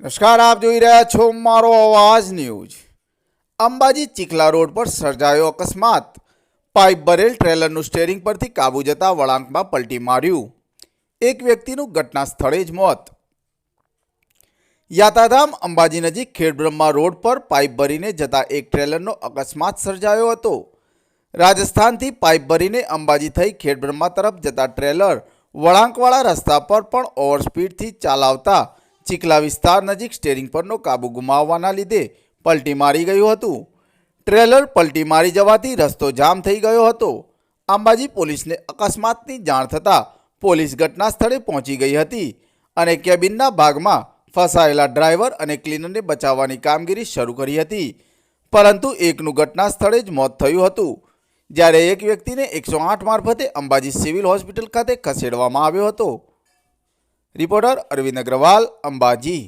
નમસ્કાર, આપ જોઈ રહ્યા છો મારો અવાજ ન્યૂઝ. અંબાજી ચીખલા રોડ પર સર્જાયો અકસ્માત. પાઇપ ભરેલ ટ્રેલરનું સ્ટેરિંગ પરથી કાબુ જતા વળાંકમાં પલટી માર્યું. એક વ્યક્તિનું ઘટના સ્થળે જ મોત. યાતાધામ અંબાજી નજીક ખેડબ્રહ્મા રોડ પર પાઇપ ભરીને જતા એક ટ્રેલરનો અકસ્માત સર્જાયો હતો. રાજસ્થાનથી પાઇપ ભરીને અંબાજી થઈ ખેડબ્રહ્મા તરફ જતા ટ્રેલર વળાંકવાળા રસ્તા પર પણ ઓવરસ્પીડથી ચાલાવતા ચીખલા વિસ્તાર નજીક સ્ટેરિંગ પરનો કાબુ ગુમાવવાના લીધે પલટી મારી ગયું હતું. ટ્રેલર પલટી મારી જવાથી રસ્તો જામ થઈ ગયો હતો. અંબાજી પોલીસને અકસ્માતની જાણ થતાં પોલીસ ઘટના સ્થળે પહોંચી ગઈ હતી અને કેબિનના ભાગમાં ફસાયેલા ડ્રાઈવર અને ક્લીનરને બચાવવાની કામગીરી શરૂ કરી હતી. પરંતુ એકનું ઘટના સ્થળે જ મોત થયું હતું. જ્યારે એક વ્યક્તિને એકસો આઠ મારફતે અંબાજી સિવિલ હોસ્પિટલ ખાતે ખસેડવામાં આવ્યો હતો. રિપોર્ટર અરવિંદ અગ્રવાલ અંબાજી